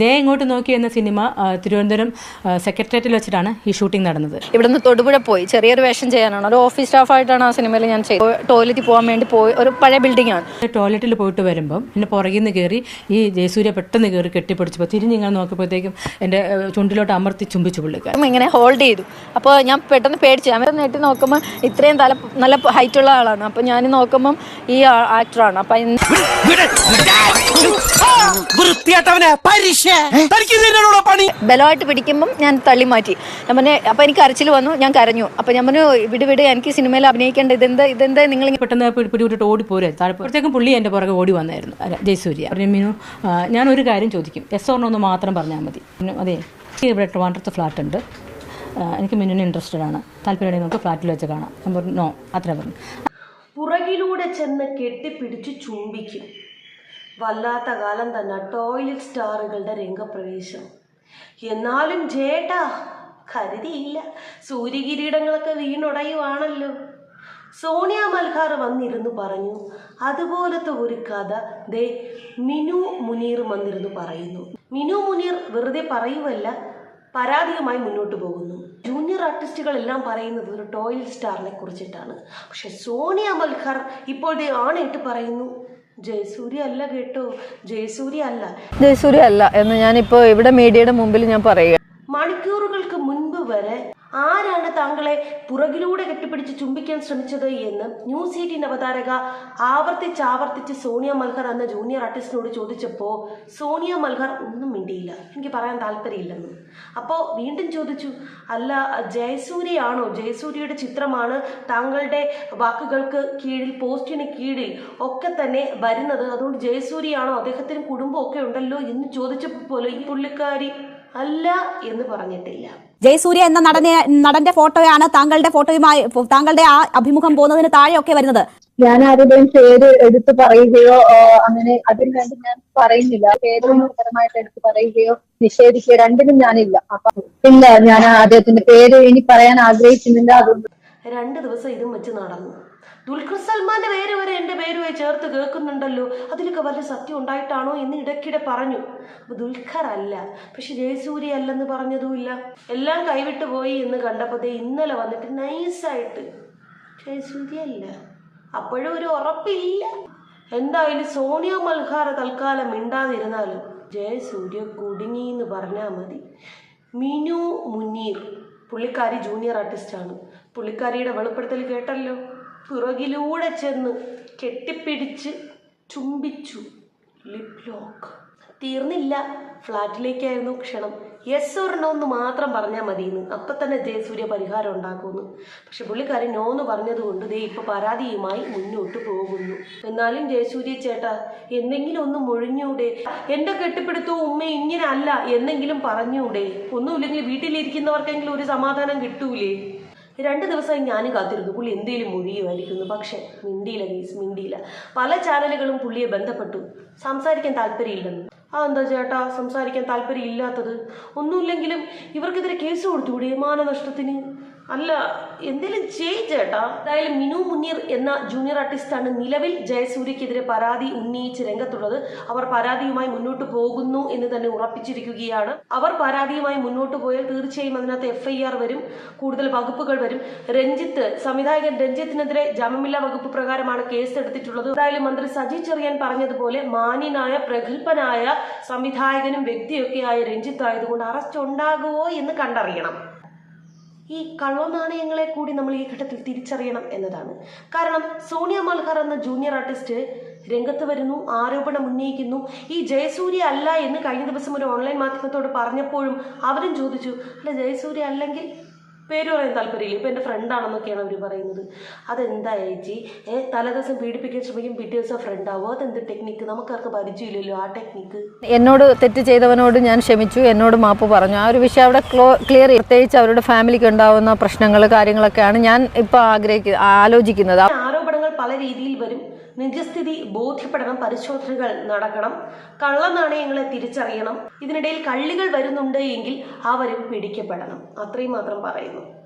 ദേ ഇങ്ങോട്ട് നോക്കി എന്ന സിനിമ തിരുവനന്തപുരം സെക്രട്ടേറിയറ്റിൽ വെച്ചിട്ടാണ് ഈ ഷൂട്ടിംഗ് നടന്നത്. ഇവിടുന്ന് തൊടുപുഴ പോയി. ചെറിയൊരു വേഷം ചെയ്യാനാണ്. ഒരു ഓഫീസ് സ്റ്റാഫായിട്ടാണ് ആ സിനിമയിൽ ഞാൻ ചെയ്തത്. ടോയ്ലറ്റിൽ പോകാൻ വേണ്ടി പോയി. ഒരു പഴയ ബിൽഡിംഗ് ആണ്. ടോയ്ലറ്റിൽ പോയിട്ട് വരുമ്പം എന്നെ പുറകിൽ നിന്ന് കയറി ഈ ജയസൂര്യ പെട്ടെന്ന് കയറി കെട്ടിപ്പിടിച്ചപ്പോൾ തിരിഞ്ഞ് ഇങ്ങനെ നോക്കിയപ്പോഴത്തേക്കും എന്റെ ചുണ്ടിലോട്ട് അമർത്തി ചുംബിച്ചു പുള്ളിക്കാരൻ. ഇങ്ങനെ ഹോൾഡ് ചെയ്തു. അപ്പോൾ ഞാൻ പെട്ടെന്ന് പേടിച്ചു. ഞാൻ നെട്ടി നോക്കുമ്പോൾ ഇത്രയും തല നല്ല ഹൈറ്റുള്ള ആളാണ്. അപ്പോൾ ഞാൻ നോക്കുമ്പം ഈ ആക്ടറാണ് അപ്പം പരീക്ഷ. തനിക്ക് പണി. ബലമായിട്ട് പിടിക്കുമ്പം ഞാൻ തള്ളി മാറ്റി. ഞാൻ പറഞ്ഞു അപ്പൊ എനിക്ക് കരച്ചിൽ വന്നു ഞാൻ കരഞ്ഞു. അപ്പൊ ഞാൻ പറഞ്ഞു വിട് വിട് എനിക്ക് സിനിമയിൽ അഭിനയിക്കേണ്ട ഇതെന്താ ഇതെന്താ? നിങ്ങൾ പെട്ടെന്ന് പിടി- പിടിവിട്ടിട്ട് ഓടി പോരെ താഴെപ്പോഴത്തേക്കും പുള്ളി എന്റെ പുറകെ ഓടി വന്നായിരുന്നു. അല്ല, ജയസൂര്യ. പറഞ്ഞു മീനു ഞാൻ ഒരു കാര്യം ചോദിക്കും. എസ് ഓർണോ ഒന്ന് മാത്രം പറഞ്ഞാൽ മതി. അതെ എനിക്ക് ഇവിടെ ട്രിവാൻഡ്രത്ത് ഫ്ലാറ്റ് ഉണ്ട്. എനിക്ക് മിനുവിന് ഇൻട്രസ്റ്റഡ് ആണ്. താല്പര്യം നമുക്ക് ഫ്ലാറ്റിൽ വെച്ച് കാണാം. ഞാൻ പറഞ്ഞു നോ അത്ര പറഞ്ഞു. പുറകിലൂടെ ചെന്ന് കെട്ടിപ്പിടിച്ച് ചുംബിക്കും. വല്ലാത്ത കാലം തന്നെ ടോയ്ലറ്റ് സ്റ്റാറുകളുടെ രംഗപ്രവേശം. എന്നാലും ജേട്ടാ കരുതിയില്ല. സൂര്യകിരീടങ്ങളൊക്കെ വീണുടയുവാണല്ലോ. സോണിയ മൽഹാർ വന്നിരുന്നു പറഞ്ഞു അതുപോലത്തെ ഒരു കഥ ദേ മിനു മുനീർ വന്നിരുന്നു പറയുന്നു. മിനു മുനീർ വെറുതെ പറയുമല്ല പരാതിയുമായി മുന്നോട്ട് പോകുന്നു. ജൂനിയർ ആർട്ടിസ്റ്റുകളെല്ലാം പറയുന്നത് ഒരു ടോയ്ലറ്റ് സ്റ്റാറിനെ കുറിച്ചിട്ടാണ്. പക്ഷെ സോണിയ മൽഹാർ ഇപ്പോഴത്തെ ആണേട്ട് പറയുന്നു. ജയസൂര്യ അല്ല കേട്ടോ. ജയസൂര്യ അല്ല. ജയസൂര്യ അല്ല എന്ന് ഞാനിപ്പോൾ ഇവിടെ മീഡിയയുടെ മുമ്പിൽ ഞാൻ പറയുക. മണിക്കൂറുകൾക്ക് മുൻപ് വരെ ആരാണ് താങ്കളെ പുറകിലൂടെ കെട്ടിപ്പിടിച്ച് ചുംബിക്കാൻ ശ്രമിച്ചത് എന്ന് ന്യൂസ് എയ്റ്റീൻ അവതാരക ആവർത്തിച്ചാവർത്തിച്ച് ആവർത്തിച്ച് സോണിയ മൽഹർ എന്ന ജൂനിയർ ആർട്ടിസ്റ്റിനോട് ചോദിച്ചപ്പോൾ സോണിയ മൽഹർ ഒന്നും മിണ്ടിയില്ല. എനിക്ക് പറയാൻ താല്പര്യമില്ലെന്ന്. അപ്പോൾ വീണ്ടും ചോദിച്ചു അല്ല ജയസൂര്യയാണോ? ജയസൂര്യയുടെ ചിത്രമാണ് താങ്കളുടെ വാക്കുകൾക്ക് കീഴിൽ പോസ്റ്റിന് കീഴിൽ ഒക്കെ തന്നെ വരുന്നത്. അതുകൊണ്ട് ജയസൂര്യയാണോ? അദ്ദേഹത്തിന് കുടുംബമൊക്കെ ഉണ്ടല്ലോ? എന്ന് ചോദിച്ചപ്പോൾ ഈ പുള്ളിക്കാരി അല്ല എന്ന് പറഞ്ഞിട്ടില്ല. ജയസൂര്യ എന്ന നടനെ നടന്റെ ഫോട്ടോയാണ് താങ്കളുടെ ഫോട്ടോയുമായി താങ്കളുടെ ആ അഭിമുഖം പോകുന്നതിന് താഴെയൊക്കെ വരുന്നത്. ഞാൻ ആരുടെയും പേര് എടുത്തു പറയുകയോ അങ്ങനെ അതിന് വേണ്ടി ഞാൻ പറയുന്നില്ല. പേര് പരമായിട്ട് എടുത്തു പറയുകയോ നിഷേധിക്കുകയോ രണ്ടിനും ഞാനില്ല. അപ്പൊ ഇല്ല ഞാൻ അദ്ദേഹത്തിന്റെ പേര് ഇനി പറയാൻ ആഗ്രഹിക്കുന്നില്ല. അതുകൊണ്ട് രണ്ട് ദിവസം ഇതും വെച്ച് നടന്നു. ദുൽഖർ സൽമാന്റെ പേര് വരെ എന്റെ പേരുമായി ചേർത്ത് കേൾക്കുന്നുണ്ടല്ലോ. അതിലൊക്കെ വല്ല സത്യം ഉണ്ടായിട്ടാണോ എന്ന് ഇടയ്ക്കിടെ പറഞ്ഞു. അപ്പൊ ദുൽഖർ അല്ല. പക്ഷെ ജയസൂര്യ അല്ലെന്ന് പറഞ്ഞതുമില്ല. എല്ലാം കൈവിട്ടു പോയി എന്ന് കണ്ടപ്പോൾ ദേ ഇന്നലെ വന്നിട്ട് നൈസായിട്ട് ജയസൂര്യ അല്ല. അപ്പോഴും ഒരു ഉറപ്പില്ല. എന്തായാലും സോണിയ മൽഹാർ തൽക്കാലം മിണ്ടാതിരുന്നാലും ജയസൂര്യ കുടുങ്ങി എന്ന് പറഞ്ഞാൽ മതി. മിനു മുനീർ പുള്ളിക്കാരി ജൂനിയർ ആർട്ടിസ്റ്റാണ്. പുള്ളിക്കാരിയുടെ വെളിപ്പെടുത്തൽ കേട്ടല്ലോ. പുറകിലൂടെ ചെന്ന് കെട്ടിപ്പിടിച്ച് ചുംബിച്ചു. ലിപ് ലോക്ക് തീർന്നില്ല. ഫ്ലാറ്റിലേക്കായിരുന്നു ക്ഷണം. യെസ് എന്ന് മാത്രം പറഞ്ഞാൽ മതിയെന്ന്. അപ്പം തന്നെ ജയസൂര്യ പരിഹാരം ഉണ്ടാക്കുമെന്ന്. പക്ഷെ പുള്ളിക്കാരൻ നോ എന്ന് പറഞ്ഞതുകൊണ്ട് ദേ ഇപ്പോൾ പരാതിയുമായി മുന്നോട്ട് പോകുന്നു. എന്നാലും ജയസൂര്യ ചേട്ടാ എന്തെങ്കിലും ഒന്ന് മുഴിഞ്ഞൂടെ. എന്റെ കെട്ടിപ്പിടുത്തോ ഉമ്മ ഇങ്ങനെ അല്ല. എന്നെങ്കിലും പറഞ്ഞൂടെ. ഒന്നുമില്ലെങ്കിൽ വീട്ടിലിരിക്കുന്നവർക്കെങ്കിലും ഒരു സമാധാനം കിട്ടൂലേ? രണ്ട് ദിവസമായി ഞാൻ കാത്തിരുന്നു. പുള്ളി എന്തേലും മൊഴിയുമായിരിക്കുന്നു പക്ഷേ മിണ്ടിയില്ല ഗീസ് മിണ്ടിയില്ല. പല ചാനലുകളും പുള്ളിയെ ബന്ധപ്പെട്ടു. സംസാരിക്കാൻ താല്പര്യമില്ലെന്ന്. ആ എന്താ ചേട്ടാ? സംസാരിക്കാൻ താല്പര്യം ഇല്ലാത്തത് ഒന്നുമില്ലെങ്കിലും ഇവർക്കെതിരെ കേസ് കൊടുത്തുകൂടി? മാനനഷ്ടത്തിന്? അല്ല എന്തേലും ചെയ് ചേട്ടാ മിനു മുനീർ എന്ന ജൂനിയർ ആർട്ടിസ്റ്റാണ് നിലവിൽ ജയസൂര്യക്കെതിരെ പരാതി ഉന്നയിച്ച് രംഗത്തുള്ളത്. അവർ പരാതിയുമായി മുന്നോട്ട് പോകുന്നു എന്ന് തന്നെ ഉറപ്പിച്ചിരിക്കുകയാണ്. അവർ പരാതിയുമായി മുന്നോട്ട് പോയാൽ തീർച്ചയായും അതിനകത്ത് എഫ്ഐആർ വരും കൂടുതൽ വകുപ്പുകൾ വരും. രഞ്ജിത്ത് സംവിധായകൻ രഞ്ജിത്തിനെതിരെ ജാമ്യമില്ലാ വകുപ്പ് പ്രകാരമാണ് കേസ് എടുത്തിട്ടുള്ളത് എന്തായാലും മന്ത്രി സജി ചെറിയാൻ പറഞ്ഞതുപോലെ മാന്യനായ പ്രഗത്ഭനായ സംവിധായകനും വ്യക്തിയൊക്കെയായ രഞ്ജിത്ത് ആയതുകൊണ്ട് അറസ്റ്റ് ഉണ്ടാകുമോ എന്ന് കണ്ടറിയണം. ഈ കള്ളനാണയങ്ങളെ കൂടി നമ്മൾ ഈ ഘട്ടത്തിൽ തിരിച്ചറിയണം എന്നതാണ്. കാരണം സോണിയ മൽഹർ എന്ന ജൂനിയർ ആർട്ടിസ്റ്റ് രംഗത്ത് വരുന്നു ആരോപണം ഉന്നയിക്കുന്നു. ഈ ജയസൂര്യ അല്ല എന്ന് കഴിഞ്ഞ ദിവസം ഒരു ഓൺലൈൻ മാധ്യമത്തോട് പറഞ്ഞപ്പോഴും അവരും ചോദിച്ചു അല്ല ജയസൂര്യ അല്ലെങ്കിൽ പേര് പറയാൻ താല്പര്യമില്ല. ഇപ്പം എന്റെ ഫ്രണ്ടാണെന്നൊക്കെയാണ് അവർ പറയുന്നത്. അതെന്താ ചേച്ചി ഏ തലേദിവസം പീഡിപ്പിക്കാൻ ശ്രമിക്കും പിറ്റേ ദിവസം ഫ്രണ്ട് ആവും. അതെന്ത് ടെക്നിക്ക് നമുക്കാർക്ക് പരിചയമില്ലല്ലോ ആ ടെക്നിക്ക് എന്നോട് തെറ്റ് ചെയ്തവനോട് ഞാൻ ക്ഷമിച്ചു. എന്നോട് മാപ്പ് പറഞ്ഞു. ആ ഒരു വിഷയം അവിടെ ക്ലോ ക്ലിയർ പ്രത്യേകിച്ച് അവരുടെ ഫാമിലിക്ക് ഉണ്ടാവുന്ന പ്രശ്നങ്ങൾ കാര്യങ്ങളൊക്കെയാണ് ഞാൻ ഇപ്പോൾ ആഗ്രഹിക്കുന്നത് ആലോചിക്കുന്നത്. ആരോപണങ്ങൾ പല രീതിയിൽ വരും. നിജസ്ഥിതി ബോധ്യപ്പെടണം പരിശോധനകൾ നടക്കണം കള്ളനാണയങ്ങളെ തിരിച്ചറിയണം ഇതിനിടയിൽ കള്ളികൾ വരുന്നുണ്ട് എങ്കിൽ അവരും പിടിക്കപ്പെടണം. അത്രയും മാത്രം പറയുന്നു.